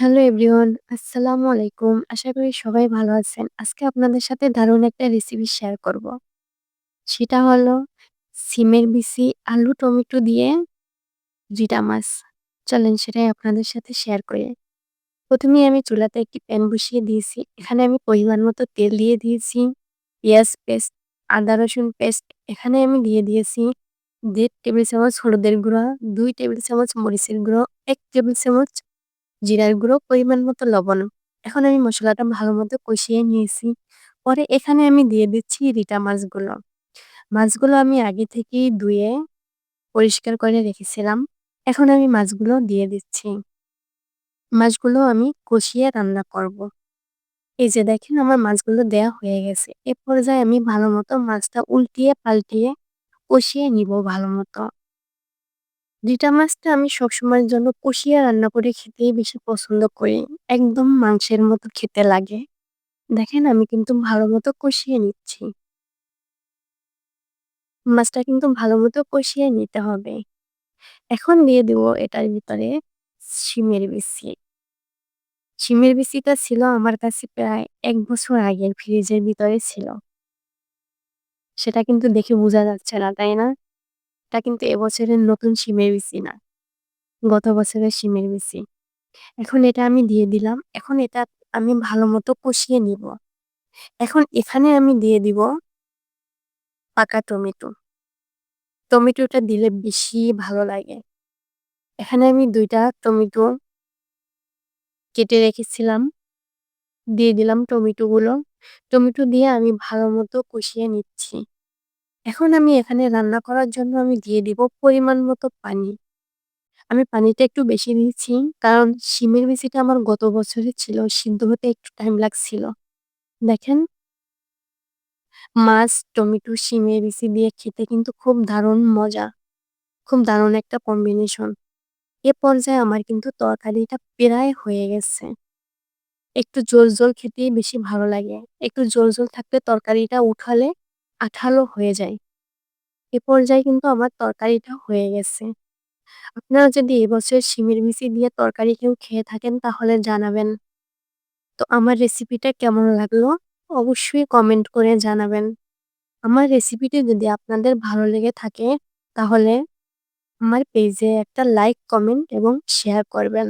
Hello everyone, আসসালামু আলাইকুম। আশা করি সবাই ভালো আছেন। আজকে আপনাদের সাথে দারুণ একটা রেসিপি শেয়ার করব। সেটা হলো সিমের বিচি, আলু, টমেটো দিয়ে জিরা মাছ। চলেন সেটাই আপনাদের সাথে শেয়ার করি। প্রথমেই আমি চুলাতে একটি প্যান বসিয়ে দিয়েছি। এখানে আমি পরিমাণ মতো তেল দিয়ে দিয়েছি, পেঁয়াজ পেস্ট, আদা রসুন পেস্ট। এখানে আমি দিয়ে দিয়েছি দেড় টেবিল চামচ হলুদের গুঁড়া, দুই টেবিল চামচ মরিচের গুঁড়ো, এক টেবিল চামচ জিরার গুঁড়ো, পরিমাণ মতো লবণ। এখন আমি মশলাটা ভালো মতো কষিয়ে নিয়েছি। পরে এখানে আমি দিয়ে দিচ্ছি রিটা মাছগুলো। মাছগুলো আমি আগে থেকেই ধুয়ে পরিষ্কার করে রেখেছিলাম। এখন আমি মাছগুলো দিয়ে দিচ্ছি। মাছগুলো আমি কষিয়ে রান্না করব। এই যে দেখেন আমার মাছগুলো দেয়া হয়ে গেছে। এ পর্যায়ে আমি ভালো মতো মাছটা উল্টিয়ে পাল্টিয়ে কষিয়ে নিব ভালো মতো। রিটা মাছটা আমি সবসময়ের জন্য কষিয়ে রান্না করে খেতেই বেশি পছন্দ করি। একদম মাংসের মতো খেতে লাগে। দেখেন, আমি কিন্তু ভালো মতো কষিয়ে নিচ্ছি। মাছটা কিন্তু ভালো মতো কষিয়ে নিতে হবে। এখন দিয়ে দিব এটার ভিতরে শিমের বিচি। শিমের বিচিটা ছিল আমার কাছে প্রায় এক বছর আগের ফ্রিজের ভিতরে ছিল। সেটা কিন্তু দেখে বোঝা যাচ্ছে না, তাই না? এটা কিন্তু এবছরের নতুন শিমের বিচি না। গত বছরের শিমের বিচি। এখন এটা আমি দিয়ে দিলাম। এখন এটা আমি ভালো মতো কষিয়ে নিব। এখন এখানে আমি দিয়ে দিব পাকা টমেটো। টমেটোটা দিলে বেশি ভালো লাগে। এখানে আমি দুইটা টমেটো কেটে রেখেছিলাম। দিয়ে দিলাম টমেটোগুলো। টমেটো দিয়ে আমি ভালো মতো কষিয়ে নিচ্ছি। এখন আমি এখানে রান্না করার জন্য আমি দিয়ে দিব পরিমাণ মতো পানি। আমি পানিটা একটু বেশি দিয়েছি কারণ শিমের বিচিটা আমার গত বছরের ছিল সিদ্ধ হতে একটু টাইম লাগছিল। দেখেন মাছ, টমেটো, শিমের বিচি দিয়ে খেতে কিন্তু খুব দারুণ মজা। খুব দারুণ একটা কম্বিনেশন। এ পর্যায়ে আমার কিন্তু তরকারিটা প্রায় হয়ে গেছে। একটু ঝোল ঝোল খেতেই বেশি ভালো লাগে। একটু ঝোল ঝোল থাকলে তরকারিটা উঠালে আঠালো হয়ে যায়। এ পর্যায়ে কিন্তু আমার তরকারিটা হয়ে গেছে। আপনারা যদি এবছর শিমের বিচি দিয়ে তরকারি কেউ খেয়ে থাকেন তাহলে জানাবেন। তো আমার রেসিপিটা কেমন লাগল অবশ্যই কমেন্ট করে জানাবেন। আমার রেসিপিটি যদি আপনাদের ভালো লেগে থাকে তাহলে আমার পেজে একটা লাইক, কমেন্ট এবং শেয়ার করবেন।